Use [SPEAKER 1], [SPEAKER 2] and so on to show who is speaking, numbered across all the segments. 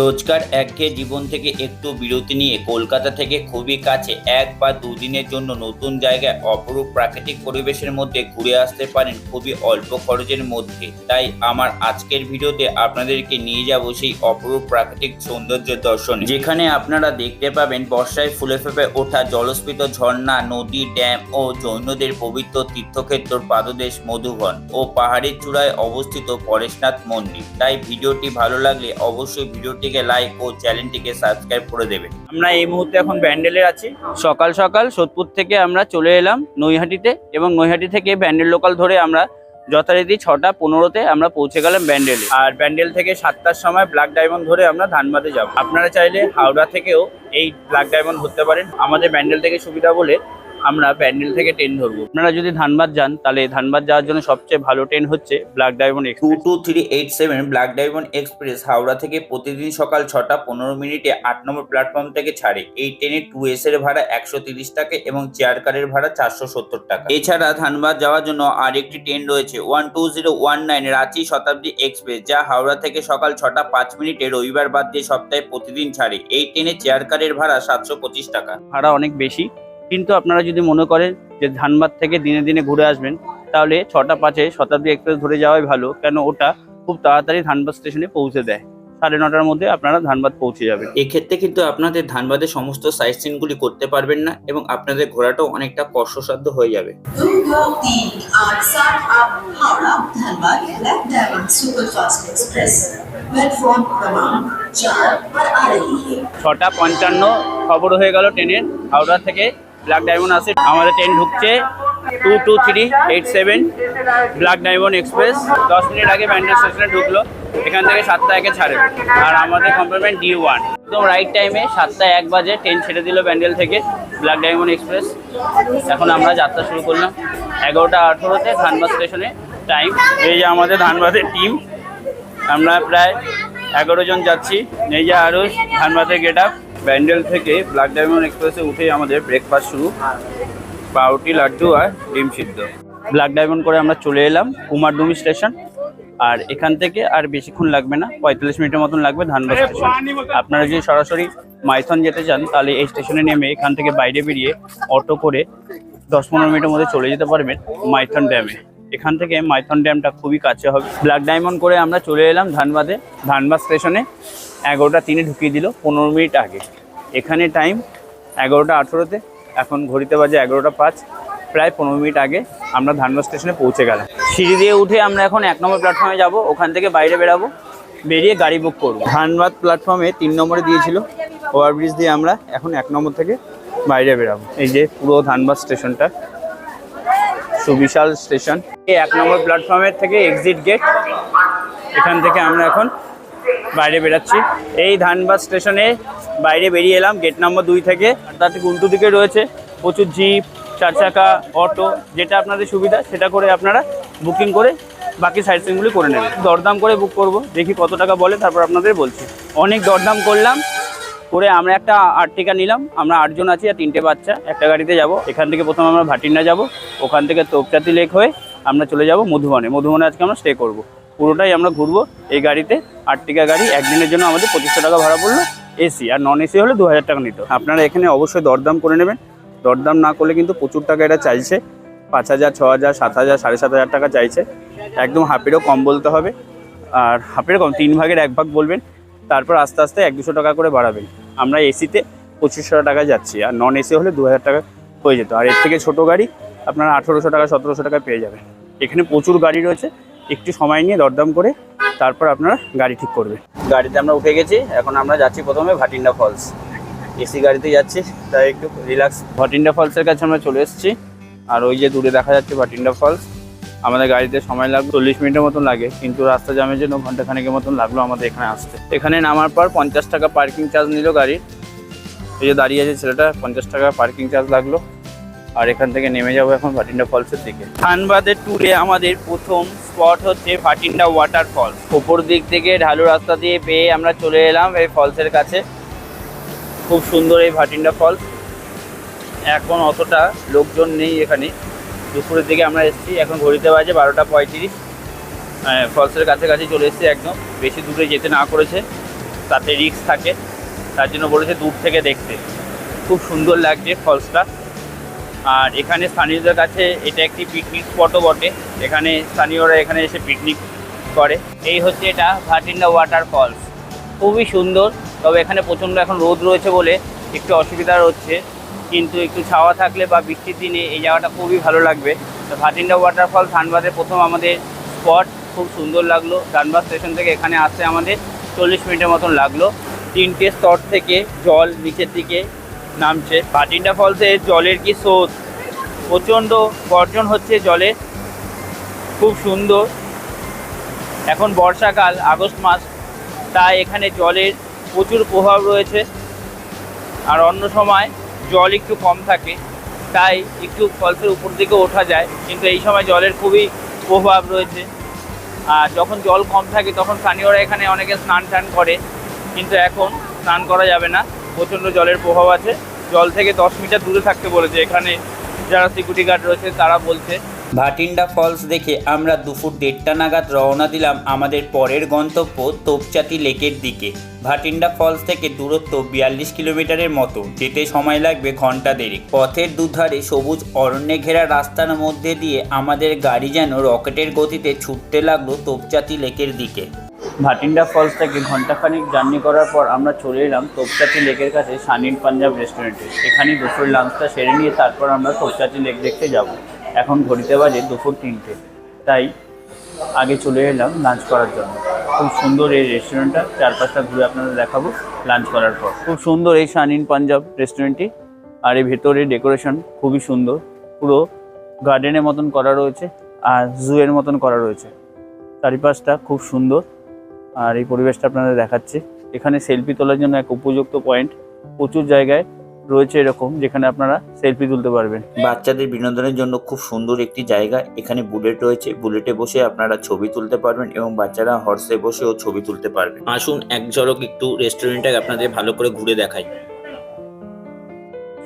[SPEAKER 1] রোজকার একঘেয়ে জীবন থেকে একটু বিরতি নিয়ে কলকাতা থেকে খুবই কাছে এক বা দুদিনের জন্য নতুন জায়গায় অপরূপ প্রাকৃতিক পরিবেশের মধ্যে ঘুরে আসতে পারেন খুবই অল্প খরচের মধ্যে। তাই আমার আজকের ভিডিওতে আপনাদেরকে নিয়ে যাব সেই অপরূপ প্রাকৃতিক সৌন্দর্য দর্শন। যেখানে আপনারা দেখতে পাবেন বর্ষায় ফুলে ফেপে ওঠা জলস্ফীত ঝর্ণা, নদী, ড্যাম ও জৈনদের পবিত্র তীর্থক্ষেত্র পাদদেশ মধুবন ও পাহাড়ের চূড়ায় অবস্থিত পরেশনাথ মন্দির। তাই ভিডিওটি ভালো লাগলে অবশ্যই ভিডিওটিকে লাইক ও চ্যানেলটিকে সাবস্ক্রাইব করে দেবেন। আমরা এই মুহূর্তে এখন ব্যান্ডেলে আছি। সকাল সকাল সোদপুর থেকে আমরা চলে এলাম নৈহাটিতে এবং নৈহাটি থেকে ব্যান্ডেল লোকাল ধরে আমরা যথারীতি ছটা পনেরোতে আমরা পৌঁছে গেলাম ব্যান্ডেলে। আর ব্যান্ডেল থেকে সাতটার সময় ব্ল্যাক ডায়মন্ড ধরে আমরা ধানবাদে যাব। আপনারা চাইলে হাওড়া থেকেও এই ব্ল্যাক ডায়মন্ড ধরতে পারেন। আমাদের ব্যান্ডেল থেকে সুবিধা বলে আমরা প্যান্ডেল থেকে ট্রেন ধরবো। আপনারা যদি ধানবাদ যান তাহলে ধানবাদ যাওয়ার জন্য সবচেয়ে ভালো ট্রেন হচ্ছে black diamond two two three eight seven black diamond express Howrah থেকে প্রতিদিন সকাল ছটা পনেরো মিনিটে আট নম্বর প্ল্যাটফর্ম থেকে ছাড়ে। এই ট্রেনে টু এস এর ভাড়া একশো তিরিশ টাকা এবং চেয়ার কারের ভাড়া চারশো সত্তর টাকা। এছাড়া ধানবাদ যাওয়ার জন্য আরেকটি ট্রেন রয়েছে one two zero one nine Ranchi Shatabdi express যা হাওড়া থেকে সকাল ছটা পাঁচ মিনিটে রবিবার বাদ দিয়ে সপ্তাহে প্রতিদিন ছাড়ে। এই ট্রেনে চেয়ার কারের ভাড়া সাতশো পঁচিশ টাকা। ভাড়া অনেক বেশি। কিন্তু আপনারা যদি মনে করেন যে ধানবাদ থেকে দিনে দিনে ঘুরে আসবেন তাহলে ছটা পাঁচে শতাব্দী এক্সপ্রেস ধরে যাওয়াই ভালো কেন ওটা খুব তাড়াতাড়ি ধানবাদ স্টেশনে পৌঁছে দেয়। সাড়ে নটার মধ্যে আপনারা ধানবাদ পৌঁছে যাবেন। এক্ষেত্রে কিন্তু আপনাদের ধানবাদের সমস্ত সাইট সিনগুলি করতে পারবেন না এবং আপনাদের ঘোরাটাও অনেকটা কষ্টসাধ্য হয়ে যাবে। ছটা পঞ্চান্ন খবর হয়ে গেল ট্রেনের হাওড়া থেকে ব্ল্যাক ডায়মন্ড আছে। আমাদের ট্রেন ঢুকছে two two three eight seven black diamond express দশ মিনিট আগে ব্যান্ডেল স্টেশনে ঢুকলো। এখান থেকে সাতটা একে ছাড়ে। আর আমাদের কম্পার্টমেন্ট ডি ওয়ান একদম রাইট টাইমে সাতটা এক বাজে ট্রেন ছেড়ে দিল ব্যান্ডেল থেকে ব্ল্যাক ডায়মন্ড এক্সপ্রেস এখন আমরা যাত্রা শুরু করলাম। এগারোটা আঠেরোতে ধানবাদ স্টেশনে টাইম এই যে আমাদের ধানবাদের টিম আমরা প্রায় এগারো জন যাচ্ছি। নেইজা আরুষ ধানবাদের গেট আপ ব্যান্ডেল থেকে ব্ল্যাক ডায়মন্ড এক্সপ্রেসে উঠে আমাদের ব্রেকফাস্ট শুরু। পাউরুটি লাড্ডু আর ডিম সিদ্ধ। ব্ল্যাক ডায়মন্ড করে আমরা চলে এলাম কুমারডুমি স্টেশন। আর এখান থেকে আর বেশিক্ষণ লাগবে না পঁয়তাল্লিশ মিনিটের মতন লাগবে ধানবাদ স্টেশন। আপনারা যদি সরাসরি মাইথন যেতে চান তাহলে এই স্টেশনে নেমে এখান থেকে বাইরে বেরিয়ে অটো করে দশ পনেরো মিনিটের মধ্যে চলে যেতে পারবেন মাইথন ড্যামে। এখান থেকে মাইথন ড্যামটা খুবই কাছে হবে। ব্ল্যাক ডায়মন্ড করে আমরা চলে এলাম ধানবাদে। ধানবাদ স্টেশনে এগারোটা তিনে ঢুকিয়ে দিল পনেরো মিনিট আগে। এখানে টাইম এগারোটা আঠেরোতে, এখন ঘড়িতে বাজে এগারোটা পাঁচ, প্রায় পনেরো মিনিট আগে আমরা ধানবাদ স্টেশনে পৌঁছে গেলাম। সিঁড়ি দিয়ে উঠে আমরা এখন এক নম্বর প্ল্যাটফর্মে যাব, ওখান থেকে বাইরে বেরাবো, বেরিয়ে গাড়ি বুক করব। ধানবাদ প্ল্যাটফর্মে তিন নম্বরে দিয়েছিল ওভারব্রিজ দিয়ে আমরা এখন এক নম্বর থেকে বাইরে বেরাবো। এই যে পুরো ধানবাদ স্টেশনটা। সুবিশাল স্টেশন। এই এক নম্বর প্ল্যাটফর্মের থেকে এক্সিট গেট এখান থেকে আমরা এখন বাইরে বেরাচ্ছি। এই ধানবাদ স্টেশনে বাইরে বেরিয়ে এলাম গেট নম্বর দুই থেকে। তার থেকে উল্টো দিকে রয়েছে প্রচুর জিপ চার চাকা অটো যেটা আপনাদের সুবিধা, সেটা করে আপনারা বুকিং করে বাকি সাইড সিনগুলি করে নেবেন। দরদাম করে বুক করব, দেখি কত টাকা বলে, তারপর আপনাদের বলছি। অনেক দরদাম করলাম করে আমরা একটা আর্টিকা নিলাম, আমরা আটজন আছি আর তিনটে বাচ্চা। একটা গাড়িতে যাব, এখান থেকে প্রথমে আমরা ভাটিন্ডা যাব, ওখান থেকে তোপচাতি লেক হয়ে আমরা চলে যাব মধুবনে। মধুবনে আজকে আমরা স্টে করব। পুরোটাই আমরা ঘুরবো এই গাড়িতে। আর্টিকা গাড়ি একদিনের জন্য আমাদের পঁচিশশো টাকা ভাড়া পড়ল এসি, আর নন এসি হলে দু হাজার টাকা নিত আপনারা এখানে অবশ্যই দরদাম করে নেবেন। দরদাম না করলে কিন্তু প্রচুর টাকা এটা চাইছে। পাঁচ হাজার, ছ হাজার, সাত হাজার, সাড়ে সাত হাজার টাকা চাইছে। একদম হাফেরও কম বলতে হবে। আর হাফের কম, তিন ভাগের এক ভাগ বলবেন। তারপর আস্তে আস্তে এক দুশো টাকা করে বাড়াবেন। আমরা এসিতে পঁচিশশো টাকা যাচ্ছি, আর নন এসি হলে দু হাজার টাকা হয়ে যেত। আর এর থেকে ছোটো গাড়ি আপনারা আঠেরোশো টাকা, সতেরোশো টাকা পেয়ে যাবেন। এখানে প্রচুর গাড়ি রয়েছে, একটু সময় নিয়ে দরদাম করে তারপর আপনারা গাড়ি ঠিক করবেন। গাড়িতে আমরা উঠে গেছি, এখন আমরা যাচ্ছি প্রথমে ভাটিন্ডা ফলস। এসি গাড়িতে যাচ্ছি, তাই একটু রিল্যাক্স ভাটিন্ডা ফলসের কাছে আমরা চলে এসেছি, আর ওই যে দূরে দেখা যাচ্ছে ভাটিন্ডা ফলস। আমাদের গাড়িতে সময় লাগবে চল্লিশ মিনিটের মতন লাগে, কিন্তু রাস্তা জামের জন্য ঘণ্টা খানেকের মতন লাগল আমাদের এখানে আসতে। এখানে নামার পর পঞ্চাশ টাকা পার্কিং চার্জ নিল গাড়ির। এই যে দাঁড়িয়ে আছে ছেলেটা, পঞ্চাশ টাকা পার্কিং চার্জ লাগল। আর এখান থেকে নেমে যাব এখন ভাটিন্ডা ফলসের দিকে। ধানবাদের ট্যুরে আমাদের প্রথম স্পট হচ্ছে ভাটিন্ডা ওয়াটারফল ওপর দিক থেকে ঢালু রাস্তা দিয়ে পেয়ে আমরা চলে এলাম এই ফলসের কাছে। খুব সুন্দর এই ভাটিন্ডা ফলস। এখন অতটা লোকজন নেই এখানে। দুপুরের দিকে আমরা এসেছি। এখন ঘড়িতে বাজে বারোটা পঁয়ত্রিশ। ফলসের কাছাকাছি চলে এসেছি একদম। বেশি দূরে যেতে না করেছে। তাতে রিক্স থাকে। তার জন্য বলেছে দূর থেকে দেখতে। খুব সুন্দর লাগছে ফলসটা। আর এখানে স্থানীয়দের কাছে এটা একটি পিকনিক স্পটও বটে। এখানে স্থানীয়রা এখানে এসে পিকনিক করে। এই হচ্ছে এটা ভাটিন্ডা ওয়াটার ফলস। খুবই সুন্দর। তবে এখানে প্রচণ্ড এখন রোদ রয়েছে বলে একটু অসুবিধা হচ্ছে। কিন্তু একটু ছাওয়া থাকলে বা বৃষ্টির দিনে এই জায়গাটা খুবই ভালো লাগবে। তো ভাটিন্ডা ওয়াটারফল ধানবাদে প্রথম আমাদের স্পট খুব সুন্দর লাগল। ধানবাদ স্টেশন থেকে এখানে আসতে আমাদের চল্লিশ মিনিটের মতন লাগল। তিনটে স্তর থেকে জল নিচের দিকে নামছে। ভাটিন্ডা ফলসে জলের কি স্রোত? প্রচণ্ড গর্জন হচ্ছে জলে খুব সুন্দর। এখন বর্ষাকাল, আগস্ট মাস, তাই এখানে জলের প্রচুর প্রভাব রয়েছে। আর অন্য সময় জল একটু কম থাকে, তাই একটু ফলসের উপর দিকে ওঠা যায়। কিন্তু এই সময় জলের খুবই প্রভাব রয়েছে। আর যখন জল কম থাকে, তখন স্থানীয়রা এখানে অনেকে স্নান টান করে। কিন্তু এখন স্নান করা যাবে না। প্রচণ্ড জলের প্রভাব আছে। জল থেকে দশ মিটার দূরে থাকতে বলেছে। এখানে যারা সিকিউরিটি গার্ড রয়েছে, তারা বলছে
[SPEAKER 2] ভাটিন্ডা ফলস দেখে আমরা দুপুর দেড়টা নাগাদ রওনা দিলাম আমাদের পরের গন্তব্য তোপচাতি লেকের দিকে। ভাটিন্ডা ফলস থেকে দূরত্ব বিয়াল্লিশ কিলোমিটারের মতো। যেতে সময় লাগবে ঘণ্টা দেড়েক। পথের দুধারে সবুজ অরণ্যে ঘেরা রাস্তার মধ্যে দিয়ে আমাদের গাড়ি যেন রকেটের গতিতে ছুটতে লাগল তোপচাতি লেকের দিকে।
[SPEAKER 1] ভাটিন্ডা ফলস থেকে ঘন্টাখানিক জার্নি করার পর আমরা চলে এলাম তোপচাতি লেকের কাছে সানিন পাঞ্জাব রেস্টুরেন্টে। এখানে দুপুর লাঞ্চটা সেরে নিয়ে তারপর আমরা তোপচাতি লেক দেখতে যাব। এখন ঘড়িতে বাজে দুপুর তিনটে। তাই আগে চলে এলাম লাঞ্চ করার জন্য। খুব সুন্দর এই রেস্টুরেন্টটা চারপাশটা ঘুরে আপনাদের দেখাবো লাঞ্চ করার পর। খুব সুন্দর এই শানিন পাঞ্জাব রেস্টুরেন্টটি আর এর ভেতরে ডেকোরেশন খুবই সুন্দর। পুরো গার্ডেনের মতন করা রয়েছে, আর জুয়ের মতন করা রয়েছে। চারিপাশটা খুব সুন্দর, আর এই পরিবেশটা আপনাদের দেখাচ্ছে। এখানে সেলফি তোলার জন্য এক উপযুক্ত পয়েন্ট প্রচুর জায়গায় রয়েছে এরকম যেখানে আপনারা সেলফি তুলতে পারবেন।
[SPEAKER 2] বাচ্চাদের বিনোদনের জন্য খুব সুন্দর একটি জায়গা। এখানে বুলেট রয়েছে। বুলেটে বসে আপনারা ছবি তুলতে পারবেন এবং বাচ্চারা হর্সে বসেও ছবি তুলতে পারবেন। আসুন এক ঝলক একটু রেস্টুরেন্টটা আপনাদের ভালো করে ঘুরে দেখাই।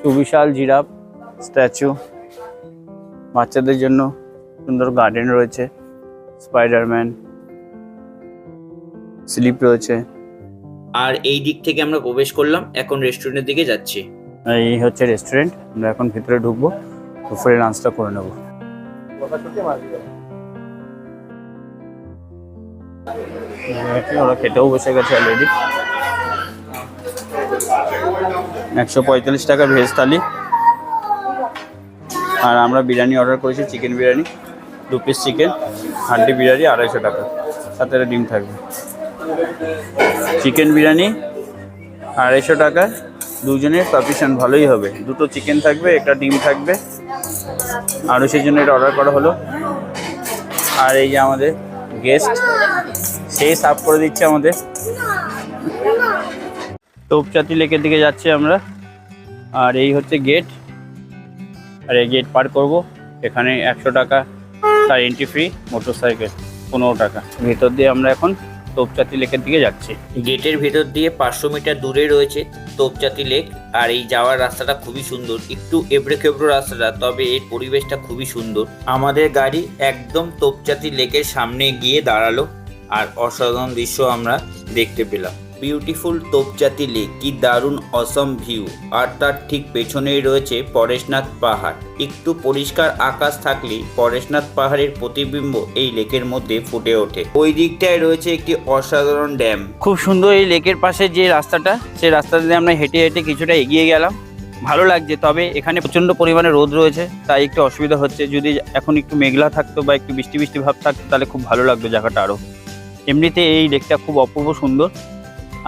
[SPEAKER 1] সুবিশাল জিরাফ স্ট্যাচু বাচ্চাদের জন্য সুন্দর গার্ডেন রয়েছে। স্পাইডারম্যান স্লিপ রয়েছে।
[SPEAKER 2] আর এই দিক থেকে আমরা প্রবেশ করলাম। এখন রেস্টুরেন্টের দিকে যাচ্ছি।
[SPEAKER 1] এই হচ্ছে রেস্টুরেন্ট আমরা এখন ভিতরে ঢুকবো, দুপুরে লাঞ্চটা করে নেব। ওরা খেতেও বসে গেছে অলরেডি একশো পঁয়তাল্লিশ টাকা ভেজ থালি। আর আমরা বিরিয়ানি অর্ডার করেছি চিকেন বিরিয়ানি, দু পিস চিকেন হান্ডি বিরিয়ানি, আড়াইশো টাকা। সাথে ডিম থাকবে। চিকেন বিরিয়ানি, আড়াইশো টাকা। দুজনের সাফিসিয়েন্ট ভালোই হবে। দুটো চিকেন থাকবে, একটা ডিম থাকবে। আরও সেই জন্য এটা অর্ডার করা হলো। আর এই যে আমাদের গেস্ট সেই সাফ করে দিচ্ছে আমাদের। তোপচাতি লেকের দিকে যাচ্ছি আমরা। আর এই হচ্ছে গেট আর এই গেট পার করব। এখানে একশো টাকা, তার এন্ট্রি ফ্রি মোটর সাইকেল পনেরো টাকা। ভেতর দিয়ে আমরা এখন তোপচাতি লেকের দিকে যাচ্ছি।
[SPEAKER 2] গেটের ভেতর দিয়ে পাঁচশো মিটার দূরে রয়েছে তোপচাতি লেক, আর এই যাওয়ার রাস্তাটা খুবই সুন্দর। একটু এবড়ে খেবড়ো রাস্তাটা, তবে এর পরিবেশটা খুবই সুন্দর। আমাদের গাড়ি একদম তোপচাতি লেকের সামনে গিয়ে দাঁড়াল, আর অসাধারণ দৃশ্য আমরা দেখতে পেলাম। বিউটিফুল তোপচাতি লেক, কি দারুণ অসম ভিউ। আর তার ঠিক পেছনেই রয়েছে পরেশনাথ পাহাড়। একটু পরিষ্কার আকাশ থাকলে পরেশনাথ পাহাড়ের প্রতিবিম্ব এই লেকের মধ্যে ফুটে ওঠে। ওই দিকটায় রয়েছে একটি অসাধারণ ড্যাম।
[SPEAKER 1] খুব সুন্দর এই লেকের পাশে যে রাস্তাটা সেই রাস্তা দিয়ে আমরা হেঁটে হেঁটে কিছুটা এগিয়ে গেলাম। ভালো লাগছে, তবে এখানে প্রচণ্ড পরিমাণে রোদ রয়েছে, তাই একটু অসুবিধা হচ্ছে। যদি এখন একটু মেঘলা থাকতো বা একটু বৃষ্টি বৃষ্টি ভাব থাকতো, তাহলে খুব ভালো লাগতো জায়গাটা আরও এমনিতে এই লেকটা খুব অপূর্ব সুন্দর।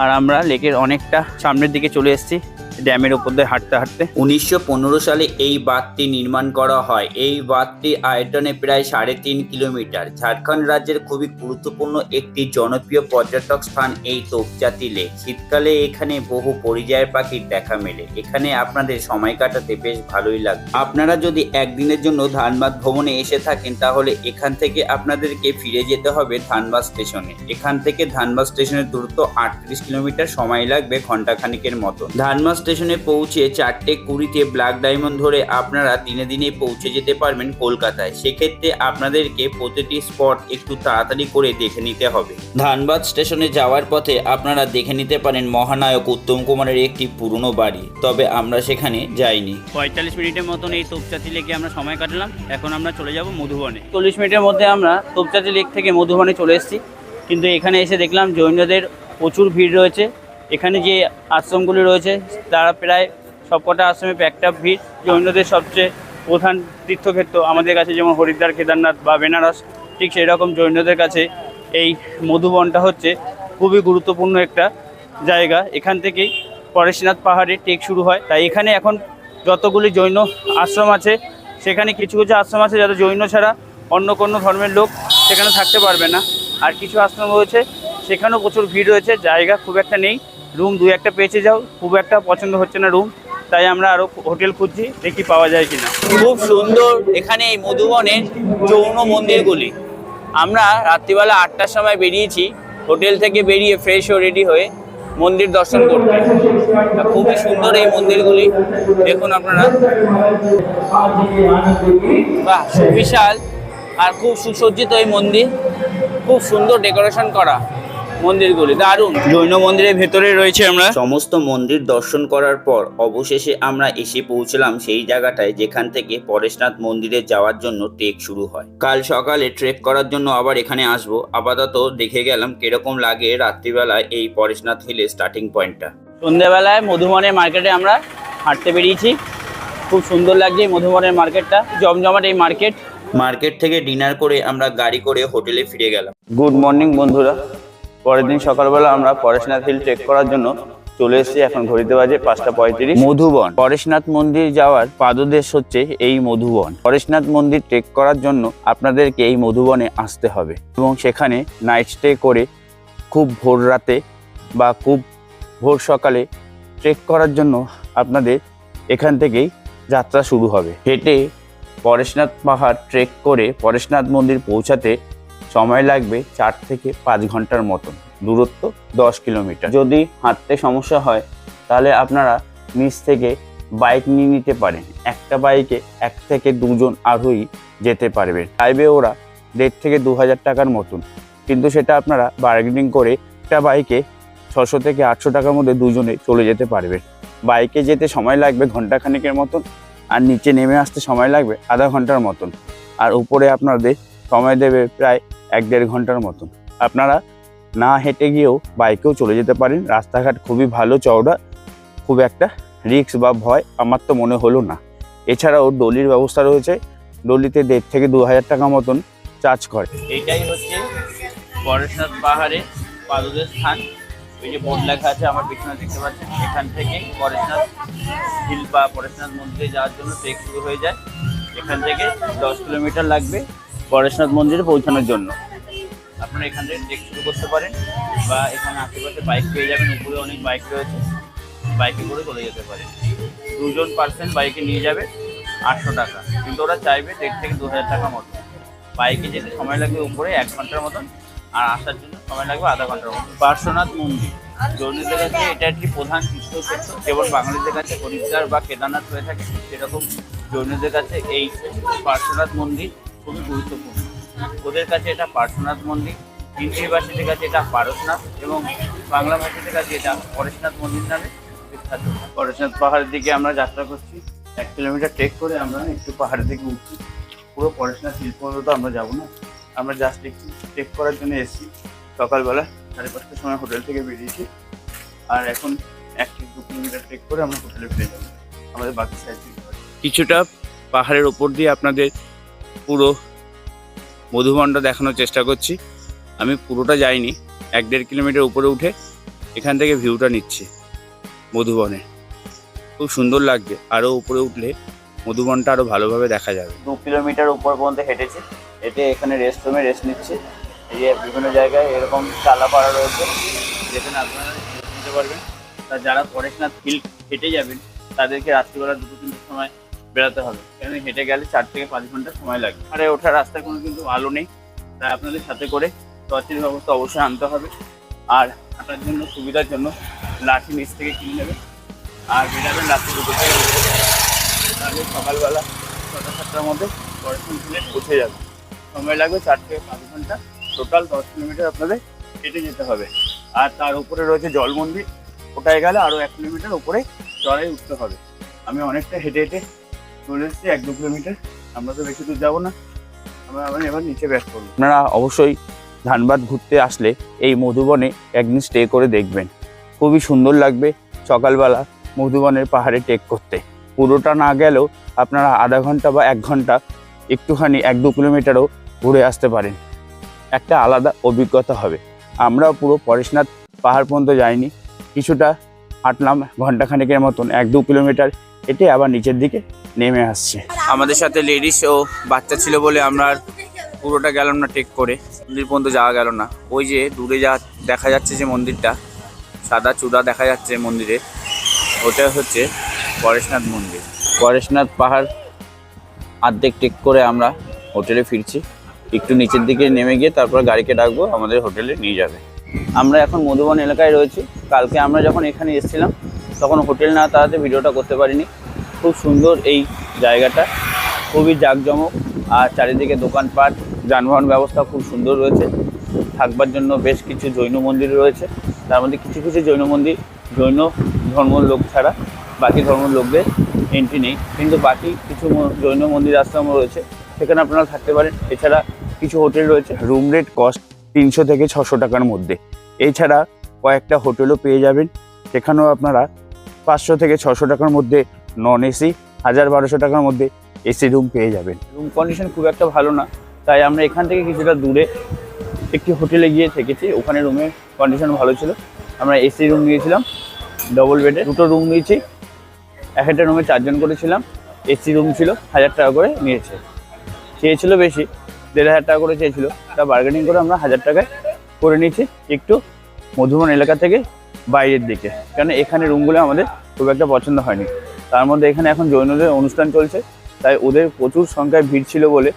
[SPEAKER 1] আর আমরা লেকের অনেকটা সামনের দিকে চলে এসেছি। ড্যামের উপর দিয়ে হাঁটতে হাঁটতে।
[SPEAKER 2] উনিশশো পনেরো সালে এই বাঁধটি নির্মাণ করা হয়। এই বাঁধটি আয়তনে প্রায় সাড়ে তিন কিলোমিটার। ঝাড়খণ্ড রাজ্যের খুবই গুরুত্বপূর্ণ একটি জনপ্রিয় পর্যটক স্থান এই তোপজাতি লেক। শীতকালে এখানে বহু পরিযায়ী পাখির দেখা মেলে। এখানে আপনাদের সময় কাটাতে বেশ ভালোই লাগে আপনারা যদি একদিনের জন্য ধানবাদ ভ্রমণে এসে থাকেন, তাহলে এখান থেকে আপনাদেরকে ফিরে যেতে হবে ধানবাদ স্টেশনে। এখান থেকে ধানবাদ স্টেশনের দূরত্ব আটত্রিশ কিলোমিটার। সময় লাগবে ঘন্টাখানিকের মতো ধানবাদ স্টেশনে পৌঁছে চারটে কুড়িতে ব্ল্যাক ডায়মন্ড ধরে আপনারা দিনে দিনে পৌঁছে যেতে পারবেন কলকাতায়। সেক্ষেত্রে আপনাদেরকে প্রতিটি স্পট একটু তাড়াতাড়ি করে দেখে নিতে হবে। ধানবাদ স্টেশনে যাওয়ার পথে আপনারা দেখে নিতে পারেন মহানায়ক উত্তম কুমারের একটি পুরনো বাড়ি। তবে আমরা সেখানে যাইনি।
[SPEAKER 1] পঁয়তাল্লিশ মিনিটের মতন এই তোপচাঁচি লেকে আমরা সময় কাটালাম। এখন আমরা চলে যাব মধুবনে। চল্লিশ মিনিটের মধ্যে আমরা তোপচাতি লেক থেকে মধুবনে চলে এসেছি। কিন্তু এখানে এসে দেখলাম জৈনদের প্রচুর ভিড় রয়েছে। এখানে যে আশ্রমগুলি রয়েছে, তারা প্রায় সবকটা আশ্রমে প্যাকটা ভিড়। জৈনদের সবচেয়ে প্রধান তীর্থক্ষেত্র আমাদের কাছে যেমন হরিদ্বার, কেদারনাথ বা বেনারস, ঠিক সেই রকম জৈনদের কাছে এই মধুবনটা হচ্ছে খুবই গুরুত্বপূর্ণ একটা জায়গা। এখান থেকেই পরেশনাথ পাহাড়ে টেক শুরু হয়। তাই এখানে এখন যতগুলি জৈন আশ্রম আছে, সেখানে কিছু কিছু আশ্রম আছে যাতে জৈন ছাড়া অন্য কোনো ধর্মের লোক সেখানে থাকতে পারবে না। আর কিছু আশ্রম রয়েছে, সেখানেও প্রচুর ভিড় রয়েছে। জায়গা খুব একটা নেই। রুম দু একটা পেয়েছে, যাও। খুব একটা পছন্দ হচ্ছে না রুম, তাই আমরা আরও হোটেল খুঁজছি, দেখি পাওয়া যায় কিনা। খুব সুন্দর এখানে এই মধুবনের যৌন মন্দিরগুলি। আমরা রাত্রিবেলা আটটার সময় বেরিয়েছি, হোটেল থেকে বেরিয়ে ফ্রেশ ও রেডি হয়ে মন্দির দর্শন করতে। খুবই সুন্দর এই মন্দিরগুলি, দেখুন আপনারা। বাহ সুবিশাল আর খুব সুসজ্জিত এই মন্দির, খুব সুন্দর ডেকোরেশন করা। মন্দিরগুলি দারুণ। জৈন মন্দিরের ভেতরে রয়েছে আমরা।
[SPEAKER 2] সমস্ত মন্দির দর্শন করার পর অবশেষে আমরা এসে পৌঁছলাম সেই জায়গাটায় যেখান থেকে পরেশনাথ মন্দিরে যাওয়ার জন্য ট্রেক শুরু হয়। কাল সকালে ট্রেক করার জন্য আবার এখানে আসব। আপাতত দেখে গেলাম কীরকম লাগে রাত্রিবেলায় এই পরেশনাথ হিলের স্টার্টিং পয়েন্টটা
[SPEAKER 1] সন্ধ্যেবেলায় মধুবনের মার্কেটে আমরা হাঁটতে বেরিয়েছি। খুব সুন্দর লাগছে মধুবনের মার্কেটটা জমজমাট এই মার্কেট
[SPEAKER 2] মার্কেট থেকে ডিনার করে আমরা গাড়ি করে হোটেলে ফিরে গেলাম।
[SPEAKER 1] গুড মর্নিং বন্ধুরা। পরের দিন সকালবেলা আমরা পরেশনাথ হিল ট্রেক করার জন্য চলে এসেছি এখন ঘড়িতে বাজে পাঁচটা পঁয়ত্রিশ। মধুবন। পরেশনাথ মন্দির যাওয়ার পাদদেশ হচ্ছে এই মধুবন। পরেশনাথ মন্দির ট্রেক করার জন্য আপনাদেরকে এই মধুবনে আসতে হবে এবং সেখানে নাইট স্টে করে খুব ভোর রাতে বা খুব ভোর সকালে ট্রেক করার জন্য আপনাদের এখান থেকেই যাত্রা শুরু হবে। হেঁটে পরেশনাথ পাহাড় ট্রেক করে পরেশনাথ মন্দির পৌঁছাতে সময় লাগবে চার থেকে পাঁচ ঘণ্টার মতন। দূরত্ব দশ কিলোমিটার। যদি হাঁটতে সমস্যা হয়, তাহলে আপনারা নিচ থেকে বাইক নিয়ে নিতে পারেন। একটা বাইকে এক থেকে দুজন আরোহী যেতে পারবেন চাইবে ওরা দেড় থেকে দু হাজার টাকার মতন। কিন্তু সেটা আপনারা বার্গেনিং করে একটা বাইকে ছশো থেকে আটশো টাকার মধ্যে দুজনে চলে যেতে পারবেন বাইকে যেতে সময় লাগবে ঘন্টাখানেকের মতন আর নিচে নেমে আসতে সময় লাগবে আধা ঘণ্টার মতন। আর উপরে আপনাদের সময় দেবে প্রায় এক দেড় ঘণ্টার মতন। আপনারা না হেঁটে গিয়েও বাইকেও চলে যেতে পারেন। রাস্তাঘাট খুবই ভালো চওড়া, খুব একটা রিস্ক বা ভয় আমার তো মনে হলো না। এছাড়াও ডলির ব্যবস্থা রয়েছে। ডলিতে দেড় থেকে দু হাজার টাকা মতন চার্জ করে। এইটাই হচ্ছে পরেশনাথ পাহাড়ে পাদুদের স্থান। ওই যে বোর্ড লেখা আছে, আমার পিছনে দেখতে পাচ্ছেন। এখান থেকে পরেশনাথ হিল বা পরেশনাথ মন্দিরে যাওয়ার জন্য ট্রেক শুরু হয়ে যায়। এখান থেকে দশ কিলোমিটার লাগবে। পরেশনাথ মন্দিরে পৌঁছানোর জন্য। আপনারা এখান থেকে ট্রেক শুরু করতে পারেন বা এখানে আশেপাশে বাইক পেয়ে যাবেন, উপরে অনেক বাইক রয়েছে। বাইকে করে চলে যেতে পারেন। দুজন পার্সেন্ট বাইকে নিয়ে যাবে আটশো টাকা। কিন্তু ওরা চাইবে দেড় থেকে দু হাজার টাকা মতো। বাইকে যেতে সময় লাগবে উপরে এক ঘণ্টার মতন আর আসার জন্য সময় লাগবে আধা ঘণ্টার মতো পার্শ্বনাথ মন্দির। জৈনদের কাছে এটা একটি প্রধান তীর্থক্ষেত্র। কেবল বাঙালিদের কাছে হরিদ্বার বা কেদারনাথ হয়ে থাকে, সেরকম জৈনদের কাছে এই পার্শ্বনাথ মন্দির খুবই গুরুত্বপূর্ণ। ওদের কাছে এটা পার্শ্বনাথ মন্দির হিন্দি ভাষীদের কাছে এটা পারসনাথ এবং বাংলা ভাষীদের কাছে এটা পরেশনাথ মন্দির নামে বিখ্যাত। পরেশনাথ পাহাড়ের দিকে আমরা যাত্রা করছি। এক কিলোমিটার ট্রেক করে আমরা একটু পাহাড়ের দিকে উঠছি। পুরো পরেশনাথ শিল্প তো আমরা যাব না। আমরা জাস্ট একটু ট্রেক করার জন্য এসেছি। সকালবেলা সাড়ে পাঁচটার সময় হোটেল থেকে বেরিয়েছি। আর এখন এক দু কিলোমিটার ট্রেক করে আমরা হোটেলে ফিরে যাব। আমাদের বাকি সাইড কিছুটা পাহাড়ের ওপর দিয়ে আপনাদের পুরো মধুবনটা দেখানোর চেষ্টা করছি। আমি পুরোটা যাইনি, এক দেড় কিলোমিটার উপরে উঠে এখান থেকে ভিউটা নিচ্ছি মধুবনে। খুব সুন্দর লাগছে আরও উপরে উঠলে মধুবনটা আরও ভালোভাবে দেখা যাবে। দু কিলোমিটার উপর পর্যন্ত হেঁটেছি, হেঁটে এখানে রেস্ট রুমে রেস্ট নিচ্ছি। এই যে বিভিন্ন জায়গায় এরকম চালা পাড়া রয়েছে, যেখানে আপনারা নিতে পারবেন। তা যারা পরেশনাথ হিল হেঁটে যাবেন, তাদেরকে রাত্রিবেলা দুটো তিনটের সময় বেরোতে হবে। কারণ হেঁটে গেলে চার থেকে পাঁচ ঘণ্টা সময় লাগবে আর ওঠার রাস্তায় কোনো কিন্তু আলো নেই। তাই আপনাদের সাথে করে টর্চের ব্যবস্থা অবশ্যই আনতে হবে। আর হাঁটার জন্য, সুবিধার জন্য লাঠি নিচ থেকে কিনে নেবে আর বেরাবেন রাত্রি দুটো তাহলে সকালবেলা ছটা, সাতটার মধ্যে পড়াশোনা সিলেট পৌঁছে যাবে। সময় লাগবে চার থেকে পাঁচ ঘণ্টা। টোটাল দশ কিলোমিটার আপনাদের হেঁটে যেতে হবে। আর তার উপরে রয়েছে জল মন্দির। ওটায় গেলে আরও এক কিলোমিটার উপরে চড়াই উঠতে হবে। আমি অনেকটা হেঁটে হেঁটে চলে এসেছি এক দু কিলোমিটার। আমরা তো বেশি দূর যাব না। আমরা এবার নিচে করব। আপনারা অবশ্যই ধানবাদ ঘুরতে আসলে এই মধুবনে একদিন স্টে করে দেখবেন। খুবই সুন্দর লাগবে সকালবেলা মধুবনের পাহাড়ে টেক করতে। পুরোটা না গেলেও আপনারা আধা ঘণ্টা বা এক ঘণ্টা একটুখানি এক দু কিলোমিটারও ঘুরে আসতে পারেন। একটা আলাদা অভিজ্ঞতা হবে। আমরা পুরো পরেশনাথ পাহাড় পর্যন্ত যাইনি। কিছুটা হাঁটলাম ঘন্টাখানেকের মতন, এক দু কিলোমিটার হেঁটে আবার নিচের দিকে নেমে আসছে। আমাদের সাথে লেডিস ও বাচ্চা ছিল বলে আমরা আর পুরোটা গেলাম না টেক করে। মন্দির পর্যন্ত যাওয়া গেল না। ওই যে দূরে যা দেখা যাচ্ছে যে মন্দিরটা সাদা চূড়া দেখা যাচ্ছে মন্দিরে ওটা হচ্ছে পরেশনাথ মন্দির। পরেশনাথ পাহাড় অর্ধেক টেক করে আমরা হোটেলে ফিরছি। একটু নিচের দিকে নেমে গিয়ে তারপর গাড়িকে ডাকবো আমাদের হোটেলে নিয়ে যাবে। আমরা এখন মধুবন এলাকায় রয়েছি। কালকে আমরা যখন এখানে এসেছিলাম তখন হোটেল না তাড়াতে ভিডিওটা করতে পারিনি। খুব সুন্দর এই জায়গাটা। খুবই জাঁকজমক আর চারিদিকে দোকানপাট, যানবাহন ব্যবস্থা খুব সুন্দর রয়েছে। থাকবার জন্য বেশ কিছু জৈন মন্দির রয়েছে। তার মধ্যে কিছু কিছু জৈন মন্দির, জৈন ধর্মের লোক ছাড়া বাকি ধর্মের লোকদের এন্ট্রি নেই। কিন্তু বাকি কিছু জৈন মন্দির আশ্রম রয়েছে। সেখানে আপনারা থাকতে পারেন। এছাড়া কিছু হোটেল রয়েছে। রুম রেট কস্ট তিনশো থেকে ছশো টাকার মধ্যে। এছাড়া কয়েকটা হোটেলও পেয়ে যাবেন। সেখানেও আপনারা পাঁচশো থেকে ছশো টাকার মধ্যে নন এসি হাজার বারোশো টাকার মধ্যে এসি রুম পেয়ে যাবেন। রুম কন্ডিশন খুব একটা ভালো না, তাই আমরা এখান থেকে কিছুটা দূরে একটি হোটেলে গিয়ে থেকেছি, ওখানে রুমের কন্ডিশন ভালো ছিল। আমরা এসি রুম নিয়েছিলাম ডবল বেডে দুটো রুম নিয়েছি, এক একটা রুমে চারজন করেছিলাম এসি রুম ছিল, হাজার টাকা করে নিয়েছে। চেয়েছিল বেশি, দেড় হাজার টাকা করে চেয়েছিল, তা বার্গেনিং করে আমরা হাজার টাকায় করে নিয়েছি, একটু মধুবন এলাকা থেকে বাইরের দিকে কারণ এখানে রুমগুলো আমাদের খুব একটা পছন্দ হয়নি। তার মধ্যে এখানে এখন জৈনদের অনুষ্ঠান চলছে। তাই ওদের প্রচুর সংখ্যায় ভিড় ছিল বলে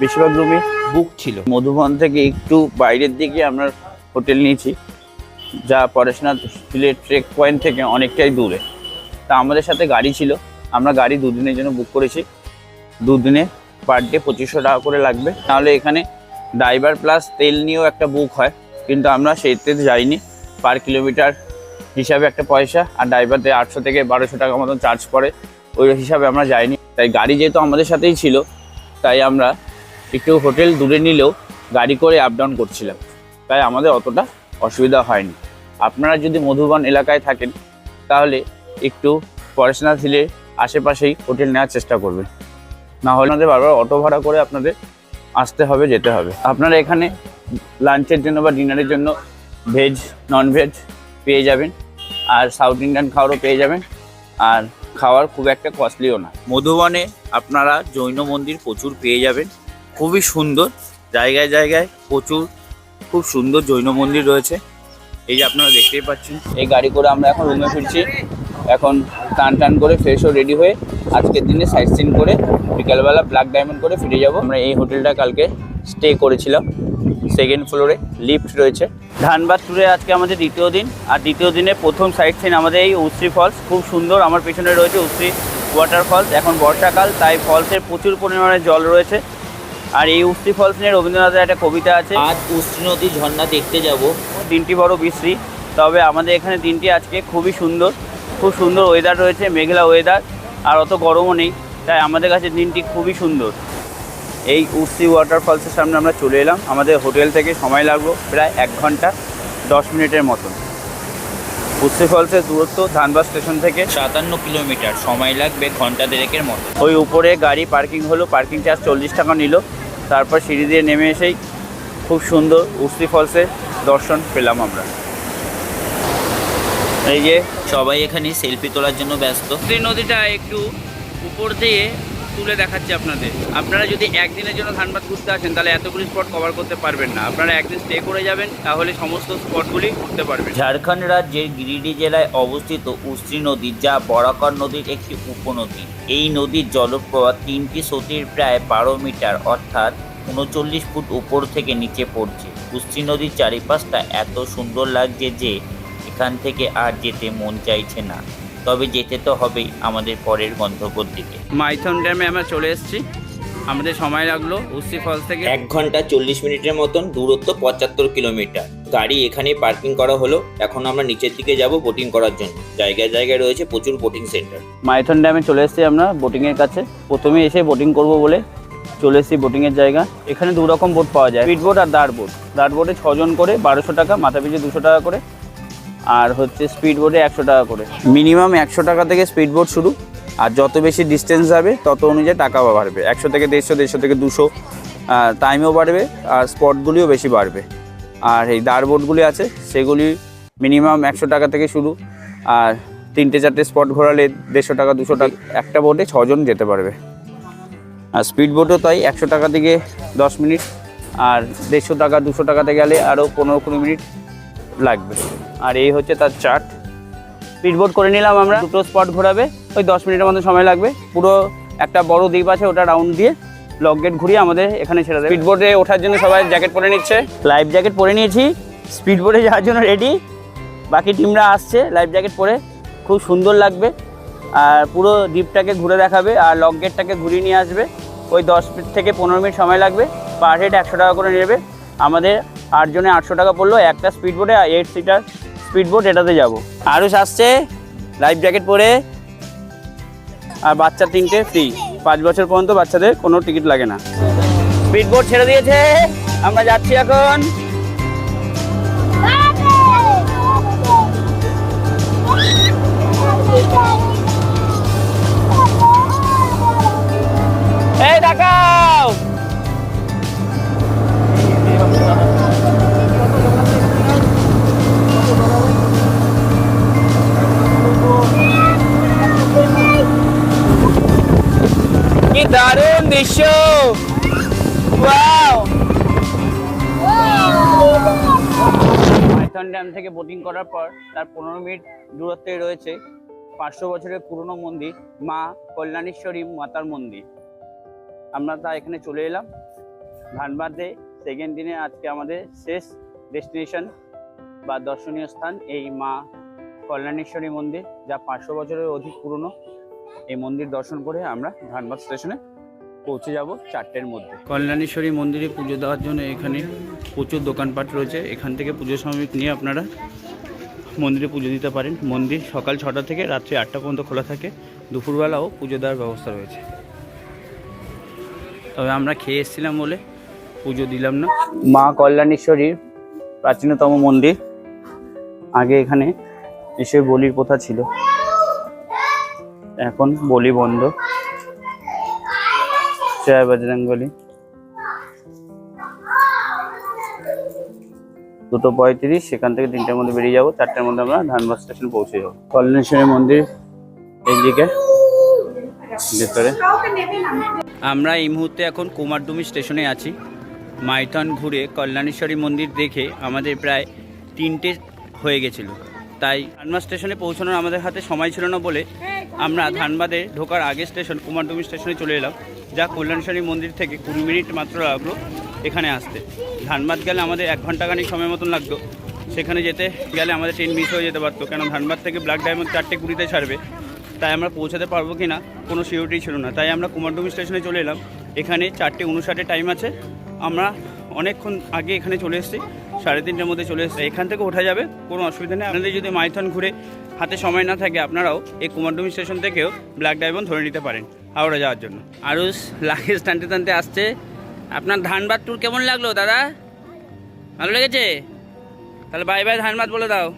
[SPEAKER 1] বেশিরভাগ রুমই বুক ছিল। মধুবন থেকে একটু বাইরের দিকে আমরা হোটেল নিয়েছি, যা সিলেট ট্রেক পয়েন্ট থেকে অনেকটাই দূরে। তা আমাদের সাথে গাড়ি ছিল, আমরা গাড়ি দুদিনের জন্য বুক করেছি। দুদিনে পার ডে পঁচিশশো টাকা করে লাগবে। তাহলে এখানে ড্রাইভার প্লাস তেল নিয়েও একটা বুক হয়, কিন্তু আমরা সেইতে যাইনি। পার কিলোমিটার হিসাবে একটা পয়সা, আর ড্রাইভারদের আটশো থেকে বারোশো টাকা মতন চার্জ করে ওই হিসাবে আমরা যাইনি। তাই গাড়ি যেহেতু আমাদের সাথেই ছিল, তাই আমরা একটু হোটেল দূরে নিলেও গাড়ি করে আপ ডাউন করছিলাম। তাই আমাদের অতটা অসুবিধা হয়নি। আপনারা যদি মধুবন এলাকায় থাকেন, তাহলে একটু পড়াশোনা হিলে আশেপাশেই হোটেল নেওয়ার চেষ্টা করবেন। না হলে আমাদের বারবার অটো ভাড়া করে আপনাদের আসতে হবে, যেতে হবে। আপনারা এখানে লাঞ্চের জন্য বা ডিনারের জন্য ভেজ নন ভেজ পেয়ে যাবেন। আর সাউথ ইন্ডিয়ান খাবারও পেয়ে যাবেন। আর খাওয়ার খুব একটা কস্টলিও না। মধুবনে আপনারা জৈন মন্দির প্রচুর পেয়ে যাবেন। খুবই সুন্দর জায়গায় জায়গায় প্রচুর, খুব সুন্দর জৈন মন্দির রয়েছে। এই যে আপনারা দেখতেই পাচ্ছেন। এই গাড়ি করে আমরা এখন রুমে ফিরছি। এখন টান টান করে ফ্রেশও রেডি হয়ে আজকের দিনে সাইট সিন করে বিকালবেলা ব্ল্যাক ডায়মন্ড করে ফিরে যাব। আমরা এই হোটেলটা কালকে স্টে করেছিলাম। সেকেন্ড ফ্লোরে লিফট রয়েছে। ধানবাদ ট্যুরে আজকে আমাদের দ্বিতীয় দিন। আর দ্বিতীয় দিনে প্রথম সাইট সিন আমাদের এই উশ্রী ফলস খুব সুন্দর আমার পেছনে রয়েছে উশ্রী ওয়াটার ফলস এখন বর্ষাকাল তাই ফলসের প্রচুর পরিমাণে জল রয়েছে। আর এই উশ্রী ফলস নিয়ে রবীন্দ্রনাথের একটা কবিতা আছে।
[SPEAKER 2] আজ উশ্রী নদী ঝর্ণা দেখতে যাব।
[SPEAKER 1] দিনটি বড় বিশ্রী। তবে আমাদের এখানে দিনটি আজকে খুবই সুন্দর। খুব সুন্দর ওয়েদার রয়েছে মেঘলা ওয়েদার আর অত গরমও নেই। তাই আমাদের কাছে দিনটি খুবই সুন্দর। এই উস্তি ওয়াটারফলসের সামনে আমরা চলে এলাম। আমাদের হোটেল থেকে সময় লাগল প্রায় এক ঘণ্টা, দশ মিনিটের মতন। উস্তি ফলসের দূরত্ব ধানবাদ স্টেশন থেকে
[SPEAKER 2] সাতান্ন কিলোমিটার, সময় লাগবে ঘণ্টা দেড়েকের মতো।
[SPEAKER 1] ওই উপরে গাড়ি পার্কিং হলো পার্কিং চার্জ চল্লিশ টাকা নিল। তারপর সিঁড়ি দিয়ে নেমে এসেই খুব সুন্দর উস্তি ফলসের দর্শন পেলাম আমরা। এই যে
[SPEAKER 2] সবাই এখানে সেলফি তোলার জন্য ব্যস্ত।
[SPEAKER 1] নদীটা একটু উপর দিয়ে তুলে দেখাচ্ছি আপনাদের। আপনারা যদি একদিনের জন্য ধানবাদ ঘুরতে আসেন, তাহলে এতগুলি স্পট কভার করতে পারবেন না। আপনারা একদিন স্টে করে যাবেন, তাহলে সমস্ত স্পটগুলি ঘুরতে পারবেন।
[SPEAKER 2] ঝাড়খণ্ড রাজ্যের গিরিডি জেলায় অবস্থিত উস্ত্রী নদী যা বরাকর নদীর একটি উপনদী। এই নদীর জলপ্রপাত তিনটি সতীর প্রায় বারো মিটার, অর্থাৎ উনচল্লিশ ফুট উপর থেকে নিচে পড়ছে। উস্ত্রী নদীর চারিপাশটা এত সুন্দর লাগছে যে এখান থেকে আর যেতে মন চাইছে না। তবে যেতে তো হবেই আমাদের পরের গন্তব্যর দিকে।
[SPEAKER 1] মাইথন ড্যামে আমরা চলে এসেছি। আমাদের সময় লাগল উসি ফলস থেকে।
[SPEAKER 2] এক ঘণ্টা চল্লিশ মিনিটের মতন দূরত্ব পঁচাত্তর কিলোমিটার। গাড়ি এখানে পার্কিং করা হলো। এখন আমরা নিচের দিকে যাব বোটিং করার জন্য। জায়গায় জায়গায় রয়েছে প্রচুর বোটিং সেন্টার
[SPEAKER 1] মাইথন ড্যামে চলে এসেছি আমরা বোটিংয়ের কাছে। প্রথমে এসে বোটিং করব বলে চলে এসেছি বোটিংয়ের জায়গা। এখানে দু রকম বোট পাওয়া যায়। স্পিড বোট আর দাঁড় বোট দাঁড় বোটে ছজন করে বারোশো টাকা মাথা পিছু দুশো টাকা করে। আর হচ্ছে স্পিড বোটে একশো টাকা করে। মিনিমাম একশো টাকা থেকে স্পিড বোট শুরু। আর যত বেশি ডিস্টেন্স যাবে, তত অনুযায়ী টাকাও বাড়বে। একশো থেকে দেড়শো দেড়শো থেকে দুশো টাইমও বাড়বে, আর স্পটগুলিও বেশি বাড়বে। আর এই দাঁড় বোটগুলি আছে, সেগুলি মিনিমাম একশো টাকা থেকে শুরু। আর তিনটে, চারটে স্পট ঘোরালে দেড়শো টাকা, দুশো টাকা, একটা বোটে ছজন যেতে পারবে। আর স্পিড বোটও তাই, একশো টাকা থেকে দশ মিনিট, আর দেড়শো টাকা, দুশো টাকাতে গেলে আরও পনেরো, কুড়ি মিনিট লাগবে। আর এই হচ্ছে তার চার্ট। স্পিড বোট করে নিলাম আমরা, দুটো স্পট ঘোরাবে, ওই দশ মিনিটের মতো সময় লাগবে। পুরো একটা বড় দ্বীপ আছে, ওটা রাউন্ড দিয়ে লক গেট ঘুরিয়ে আমাদের এখানে ছেড়ে দেবে। স্পিড ওঠার জন্য সবাই জ্যাকেট পরে নিচ্ছে। লাইফ জ্যাকেট পরে নিয়েছি। স্পিড বোটে যাওয়ার জন্য রেডি বাকি টিমরা আসছে লাইফ জ্যাকেট পরে। খুব সুন্দর লাগবে। আর পুরো দ্বীপটাকে ঘুরে দেখাবে আর লক গেটটাকে ঘুরিয়ে নিয়ে আসবে। ওই দশ থেকে পনেরো মিনিট সময় লাগবে। পার হেড একশো টাকা করে নেবে। আমাদের আটজনে আটশো টাকা পড়ল, একটা স্পিড বোটে এইট সিটার স্পিড বোট এটাতে যাব। আরুষ আসছে লাইফ জ্যাকেট পরে, আর বাচ্চা তিনটে ফ্রি পাঁচ বছর পর্যন্ত বাচ্চাদের কোনো টিকিট লাগে না। স্পিড বোট ছেড়ে দিয়েছে, আমরা যাচ্ছি এখন। এই দেখাও! দারুণ দৃশ্য ওয়াও মাইথন ড্যাম থেকে বোটিং করার পর তার পনেরো মিনিট দূরত্বে রয়েছে পাঁচশো বছরের পুরনো মন্দির, মা কল্যাণেশ্বরী মাতার মন্দির। আমরা তা এখানে চলে এলাম। ধানবাদে সেকেন্ড দিনে আজকে আমাদের শেষ ডেস্টিনেশন বা দর্শনীয় স্থান এই মা কল্যাণেশ্বরী মন্দির, যা পাঁচশো বছরের অধিক পুরনো। এই মন্দির দর্শন করে আমরা ধানবাদ স্টেশনে পৌঁছে যাব চারটের মধ্যে। কল্যাণেশ্বরী মন্দিরে পুজো দেওয়ার জন্য এখানে প্রচুর দোকানপাট রয়েছে। এখান থেকে পুজো সামগ্রী নিয়ে আপনারা মন্দিরে পুজো দিতে পারেন। মন্দির সকাল ছটা থেকে রাত্রি আটটা পর্যন্ত খোলা থাকে। দুপুরবেলাও পুজো দেওয়ার ব্যবস্থা রয়েছে। তবে আমরা খেয়ে এসেছিলাম বলে পুজো দিলাম না। মা কল্যাণেশ্বরীর প্রাচীনতম মন্দির। আগে এখানে এসে বলির প্রথা ছিল। এখন বলি বন্ধ। জয় বজরঙ্গলি দুটো পঁয়ত্রিশ সেখান থেকে তিনটার মধ্যে বেরিয়ে যাব চারটার মধ্যে আমরা ধানবাদ স্টেশন পৌঁছে যাব। কল্যাণেশ্বরী মন্দির এইদিকে ভেতরে। আমরা এই মুহূর্তে এখন কুমারডুমি স্টেশনে আছি। মাইথন ঘুরে কল্যাণেশ্বরী মন্দির দেখে আমাদের প্রায় তিনটে হয়ে গেছিল। তাই ধানবাদ স্টেশনে পৌঁছানোর আমাদের হাতে সময় ছিল না বলে আমরা ধানবাদে ঢোকার আগে স্টেশন কুমারডুমি স্টেশনে চলে এলাম। যা কল্যাণেশ্বরী মন্দির থেকে কুড়ি মিনিট মাত্র লাগল এখানে আসতে। ধানবাদ গেলে আমাদের এক ঘণ্টা খানিক সময় মতন লাগতো। সেখানে যেতে গেলে আমাদের ট্রেন মিস হয়ে যেতে পারতো। কেন ধানবাদ থেকে ব্ল্যাক ডায়মন্ড চারটে কুড়িতে ছাড়বে। তাই আমরা পৌঁছাতে পারব কি না কোনো সিওরিটি ছিল না। তাই আমরা কুমারডুমি স্টেশনে চলে এলাম। এখানে চারটে উনষাটে টাইম আছে। আমরা অনেকক্ষণ আগে এখানে চলে এসেছি। সাড়ে তিনটের মধ্যে চলে এসেছি। এখান থেকে ওঠা যাবে। কোনো অসুবিধা নেই। আপনাদের যদি মাইথন ঘুরে হাতে সময় না থাকে আপনারাও এই কুমারডুমি স্টেশন থেকেও ব্ল্যাক ডায়মন্ড ধরে নিতে পারেন হাওড়া যাওয়ার জন্য। আরুষ, লাগেজ টানতে টানতে আসছে। আপনার ধানবাদ ট্যুর কেমন লাগল, দাদা? ভালো লেগেছে? তাহলে বাই বাই ধানবাদ বলে দাও।